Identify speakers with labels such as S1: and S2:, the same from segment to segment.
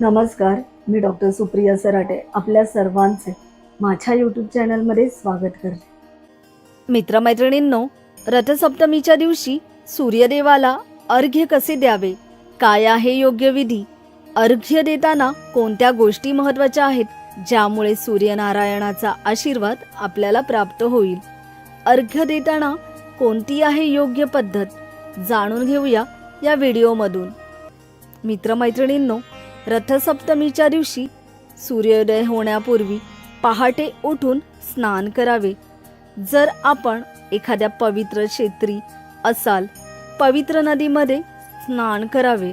S1: नमस्कार मी डॉक्टर सुप्रिया सराटे आपल्या सर्वांचे माझ्या यूट्यूब चॅनलमध्ये स्वागत करते.
S2: मित्रमैत्रिणींनो रथसप्तमीच्या दिवशी सूर्यदेवाला अर्घ्य कसे द्यावे? काय आहे योग्य विधी? अर्घ्य देताना कोणत्या गोष्टी महत्त्वाच्या आहेत ज्यामुळे सूर्यनारायणाचा आशीर्वाद आपल्याला प्राप्त होईल? अर्घ्य देताना कोणती आहे योग्य पद्धत? जाणून घेऊया या व्हिडिओमधून. मित्रमैत्रिणींनो रथसप्तमीच्या दिवशी सूर्योदय होण्यापूर्वी पहाटे उठून स्नान करावे. जर आपण एखाद्या पवित्र क्षेत्री असाल पवित्र नदीमध्ये स्नान करावे.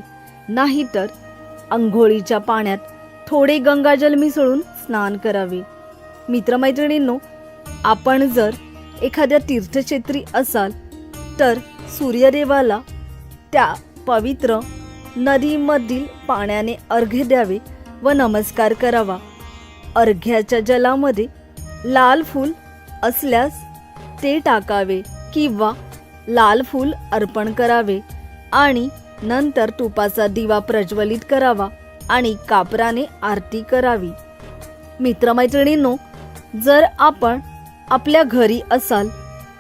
S2: नाहीतर अंघोळीच्या पाण्यात थोडे गंगाजल मिसळून स्नान करावे. मित्रमैत्रिणींनो आपण जर एखाद्या तीर्थक्षेत्री असाल तर सूर्यदेवाला त्या पवित्र नदीमधील पाण्याने अर्घ्य द्यावे व नमस्कार करावा. अर्घ्याच्या जलामध्ये लाल फूल असल्यास ते टाकावे किंवा लाल फूल अर्पण करावे आणि नंतर तुपाचा दिवा प्रज्वलित करावा आणि कापराने आरती करावी. मित्रमैत्रिणींनो जर आपण आपल्या घरी असाल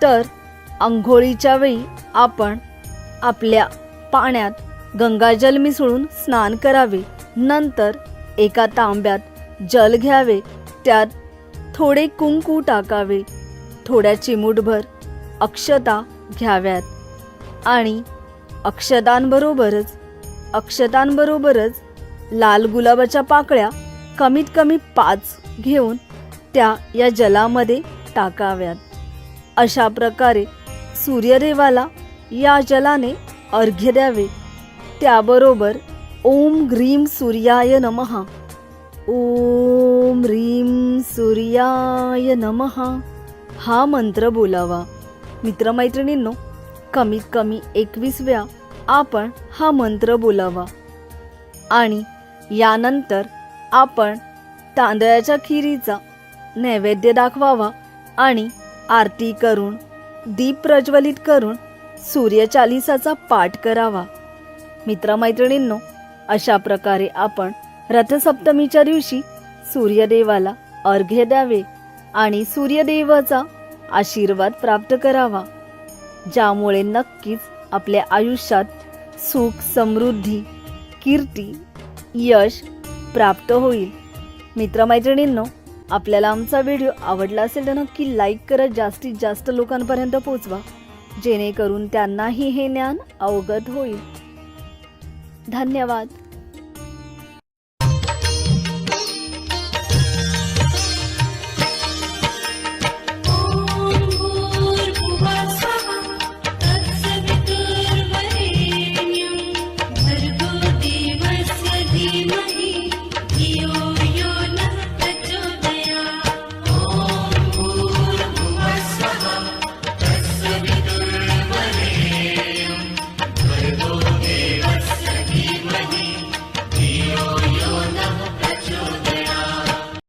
S2: तर अंघोळीच्या वेळी आपण आपल्या पाण्यात गंगाजल मिसळून स्नान करावे. नंतर एका तांब्यात जल घ्यावे. त्यात थोडे कुंकू टाकावे. थोड्या चिमूटभर अक्षता घ्याव्यात. आणि अक्षतांबरोबरच अक्षतांबरोबरच लाल गुलाबाच्या पाकळ्या कमीत कमी पाच घेऊन त्या या जलामध्ये टाकाव्यात. अशा प्रकारे सूर्यदेवाला या जलाने अर्घ्य द्यावे. त्याबरोबर ओम ग्रीम सूर्याय नमः. ओम ह्रीम सूर्याय नमः. हा मंत्र बोलावा. मित्रमैत्रिणींनो कमीत कमी एकवीस वेळा आपण हा मंत्र बोलावा. आणि यानंतर आपण तांदळाच्या खिरीचा नैवेद्य दाखवावा आणि आरती करून दीप प्रज्वलित करून सूर्यचालिसाचा पाठ करावा. मित्रमैत्रिणींनो अशा प्रकारे आपण रथसप्तमीच्या दिवशी सूर्यदेवाला अर्घ्य द्यावे आणि सूर्यदेवाचा आशीर्वाद प्राप्त करावा ज्यामुळे नक्कीच आपल्या आयुष्यात सुख समृद्धी कीर्ती यश प्राप्त होईल. मित्रमैत्रिणींनो आपल्याला आमचा व्हिडिओ आवडला असेल तर नक्की लाईक करत जास्तीत जास्त लोकांपर्यंत पोचवा जेणेकरून त्यांनाही हे ज्ञान अवगत होईल. धन्यवाद.